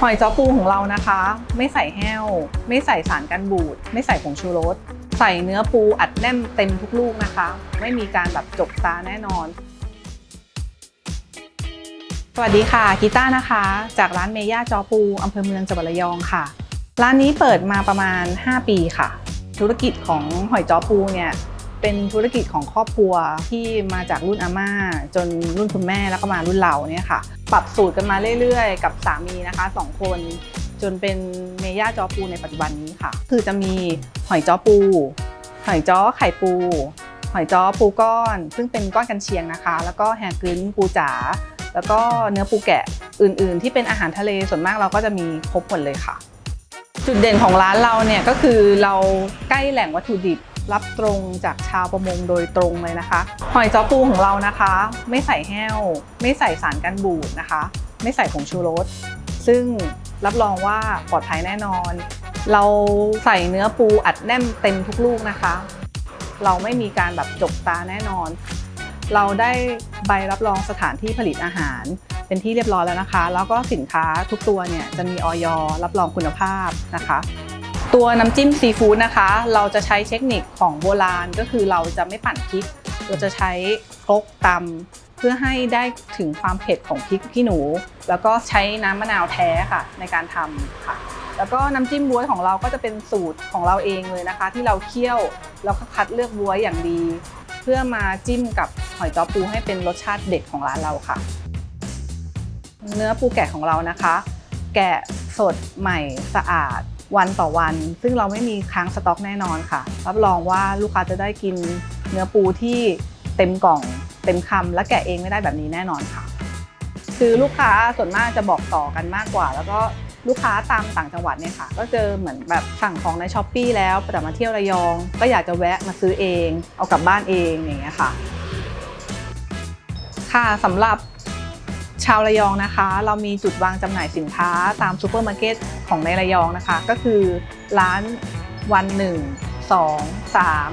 หอยจ้อปูของเรานะคะ ไม่ใส่แห้ว ไม่ใส่สารกันบูด ไม่ใส่ผงชูรส ใส่เนื้อปูอัดแน่นเต็มทุกลูกนะคะ ไม่มีการแบบจกตาแน่นอน สวัสดีค่ะกีต้านะคะ จากร้านเมย่าจอปูอำเภอเมืองจังหวัดระยองค่ะ ร้านนี้เปิดมาประมาณ 5 ปีค่ะ ธุรกิจของหอยจ้อปูเนี่ย เป็นธุรกิจของครอบครัวที่มาจากรุ่นอาม่า จนรุ่นคุณแม่แล้วก็มารุ่นเราเนี่ยค่ะ ปรับสูตรกันมาเรื่อยๆ กับสามีนะคะสองคน จนเป็นเมย่าจอปูในปัจจุบันนี้ค่ะ คือจะมีหอยจ้อปู หอยจ้อไข่ปู หอยจ้อปูก้อน ซึ่งเป็นก้อนกันเชียงนะคะ แล้วก็แฮกึ้นปูจ๋าแล้วก็เนื้อปูแกะอื่น ๆ ที่เป็นอาหารทะเลส่วนมากเราก็จะมีครบหมดเลยค่ะ จุดเด่นของร้านเราเนี่ยก็คือเราใกล้แหล่งวัตถุดิบ รับตรงจากชาวประมงโดยตรงเลยนะคะ หอยจ้อปูของเรานะคะ ไม่ใส่แห้ว ไม่ใส่สารกันบูดนะคะ ไม่ใส่ผงชูรส ซึ่งรับรองว่าปลอดภัยแน่นอน เราใส่เนื้อปูอัดแน่นเต็มทุกลูกนะคะ เราไม่มีการแบบจกตาแน่นอน เราได้ใบรับรองสถานที่ผลิตอาหารเป็นที่เรียบร้อยแล้วนะคะ แล้วก็สินค้าทุกตัวเนี่ยจะมีออยรับรองคุณภาพนะคะ ตัวน้ำจิ้มซีฟู้ดนะคะ เราจะใช้เทคนิคของโบราณก็คือเราจะไม่ปั่นพริก เราจะใช้ครกตำเพื่อให้ได้ถึงความเผ็ดของพริกขี้หนู แล้วก็ใช้น้ำมะนาวแท้ค่ะในการทำค่ะ แล้วก็น้ำจิ้มบ๊วยของเราก็จะเป็นสูตรของเราเองเลยนะคะ ที่เราเคี่ยวแล้วก็คัดเลือกบ๊วยอย่างดี เพื่อมาจิ้มกับหอยจ้อปูให้เป็นรสชาติเด็ดของร้านเราค่ะ เนื้อปูแกะของเรานะคะ แกะสดใหม่สะอาด วันต่อวัน ซึ่งเราไม่มีค้างสต็อกแน่นอนค่ะ รับรองว่าลูกค้าจะได้กินเนื้อปูที่เต็มกล่อง เต็มคำและแกะเองไม่ได้แบบนี้แน่นอนค่ะ คือลูกค้าส่วนมากจะบอกต่อกันมากกว่า แล้วก็ลูกค้าตามต่างจังหวัดเนี่ยค่ะ ก็เจอเหมือนแบบสั่งของในช้อปปีแล้วแต่มาเที่ยวระยอง ก็อยากจะแวะมาซื้อเอง เอากลับบ้านเองอย่างเงี้ยค่ะ ค่ะสำหรับ ชาวระยองนะคะ เรามีจุดวางจำหน่ายสินค้าตามซูเปอร์มาร์เก็ตของในระยองนะคะ ก็คือร้านวันหนึ่งสองสาม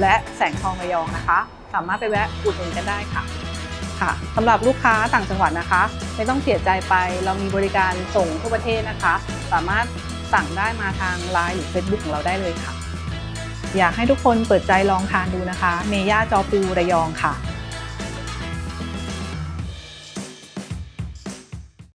และแสงทองระยองนะคะ สามารถไปแวะอุดหนุนกันได้ค่ะค่ะสำหรับลูกค้าต่างจังหวัดนะคะ ไม่ต้องเสียใจไปเรามีบริการส่งทั่วประเทศนะคะ สามารถสั่งได้มาทางไลน์หรือ Facebook ของเราได้เลยค่ะ อยากให้ทุกคนเปิดใจลองทานดูนะคะ เมย่าจอปูระยองค่ะ